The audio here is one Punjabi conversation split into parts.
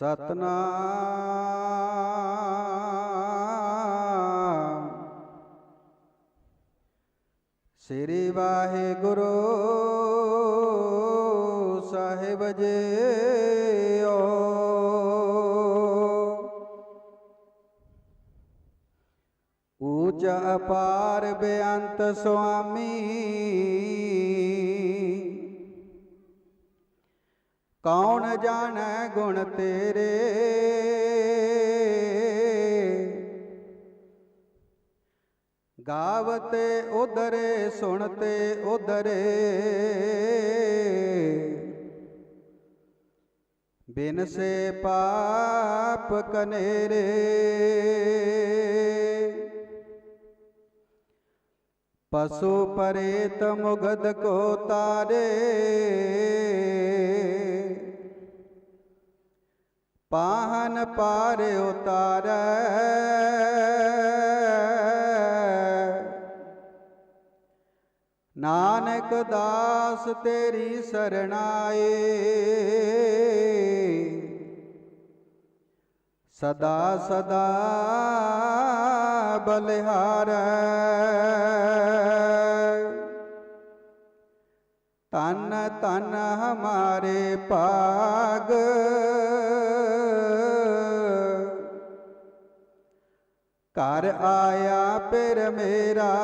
ਸਤਨਾਮ। ਸ੍ਰੀ ਵਾਹਿਗੁਰੂ ਸਾਹਿਬ ਜੀਓ। ਊਚ ਅਪਾਰ ਬੇਅੰਤ ਸੁਆਮੀ। ਕੌਣ ਜਾਣੈ ਗੁਣ ਤੇਰੇ? ਗਾਵਤੇ ਉਧਰੇ, ਸੁਣਤੇ ਉਧਰੇ। ਬਿਨ ਸੇ ਪਾਪ ਕਨੇਰੇ। ਪਸ਼ੂ ਪਰੇਤ ਮੁਗਦ ਕੋ ਤਾਰੇ। ਪਾਹਨ ਪਾਰ ਉਤਾਰੈ। ਨਾਨਕ ਦਾਸ ਤੇਰੀ ਸਰਣਾਏ। ਸਦਾ ਸਦਾ ਬਲਿਹਾਰੈ। ਤਨ ਤਨ ਹਮਾਰੇ ਪਾਗ ਘਰ ਆਇਆ ਫਿਰ ਮੇਰਾ।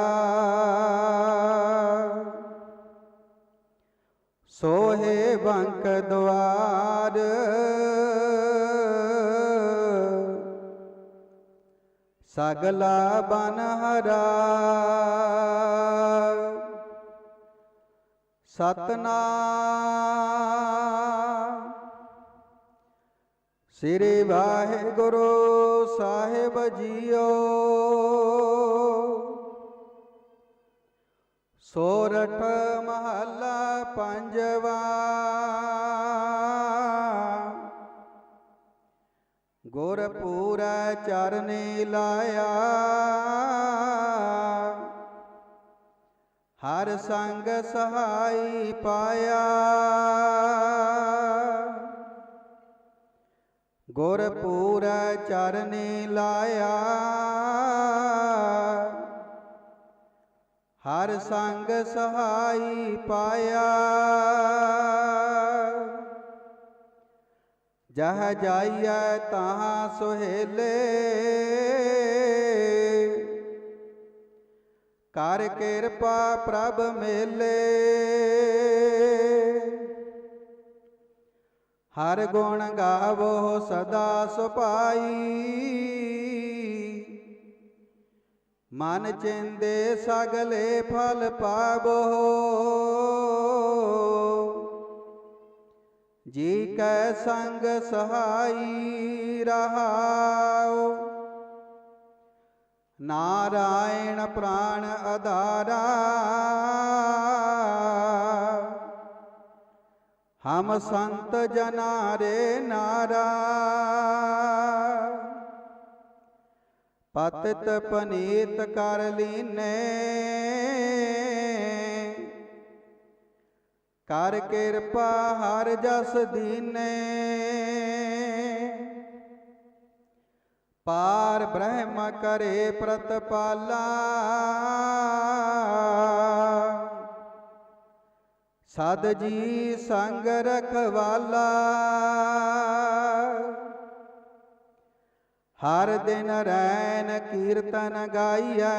ਸੋਹੇ ਬੰਕ ਦਵਾਰ ਸਗਲਾ ਬਨ ਹਰਾ। ਸਤਨਾਮ। ਸ੍ਰੀ ਵਾਹਿਗੁਰੂ ਸਾਹਿਬ ਜੀਓ। ਸੋਰਠ ਮਹੱਲਾ ਪੰਜਵਾ। ਗੁਰਪੂਰੈ ਚਰਨੀ ਲਾਇਆ। ਹਰ ਸੰਗ ਸਹਾਈ ਪਾਇਆ। ਗੁਰਪੂਰੈ ਚਰਨੀ ਲਾਇਆ। ਹਰ ਸੰਗ ਸਹਾਈ ਪਾਇਆ। ਜਹ ਜਾਈਐ ਤਹਾਂ ਸੁਹੇਲੇ। ਕਰ ਕਿਰਪਾ ਪ੍ਰਭ ਮੇਲੇ। ਹਰ ਗੁਣ ਗਾਵੋ ਸਦਾ ਸੁਪਾਈ ਮਨ ਚਿੰਦੇ ਸਗਲੇ ਫਲ ਪਾਵੋ। ਜੀ ਕੈ ਸੰਗ ਸਹਾਈ ਰਹਾਉ। ਨਾਰਾਇਣ ਪ੍ਰਾਣ ਆਧਾਰਾ ਹਮ ਸੰਤ ਜਨਾ ਰੇ ਨਾਰਾ ਪਤਿਤ ਪਨੀਤ ਕਰ ਲੀਨੇ ਕਰ ਕਿਰਪਾ ਹਰ ਜਸ ਦੀਨੇ ਪਾਰ ਬ੍ਰਹਮ ਕਰੇ ਪ੍ਰਤਪਾਲਾ ਸਦ ਜੀ ਸੰਗ ਰਖਵਾਲਾ। ਹਰ ਦਿਨ ਰੈਨ ਕੀਰਤਨ ਗਾਈਐ।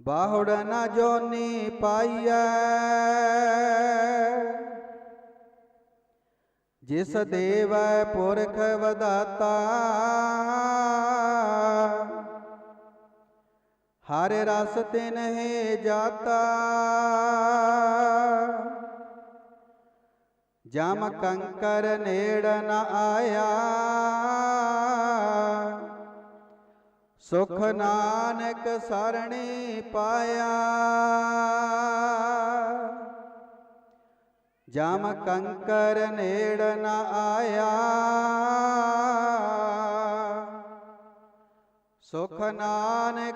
ਬਾਹੁੜ ਨ ਜੋਨੀ ਪਾਈਐ। ਜਿਸ ਦੇਵੈ ਪੁਰਖ ਵਦਾਤਾ ਹਰ ਰਸ ਤਿਨਹਿ ਜਾਤਾ। ਜਮ ਕੰਕਰ ਨੇੜ ਨ ਆਇਆ। ਸੁਖ ਨਾਨਕ ਸਰਣੀ ਪਾਇਆ। ਜਮ ਕੰਕਰ ਨੇੜ ਨ ਆਇਆ। ਸੁਖ ਨਾਨਕ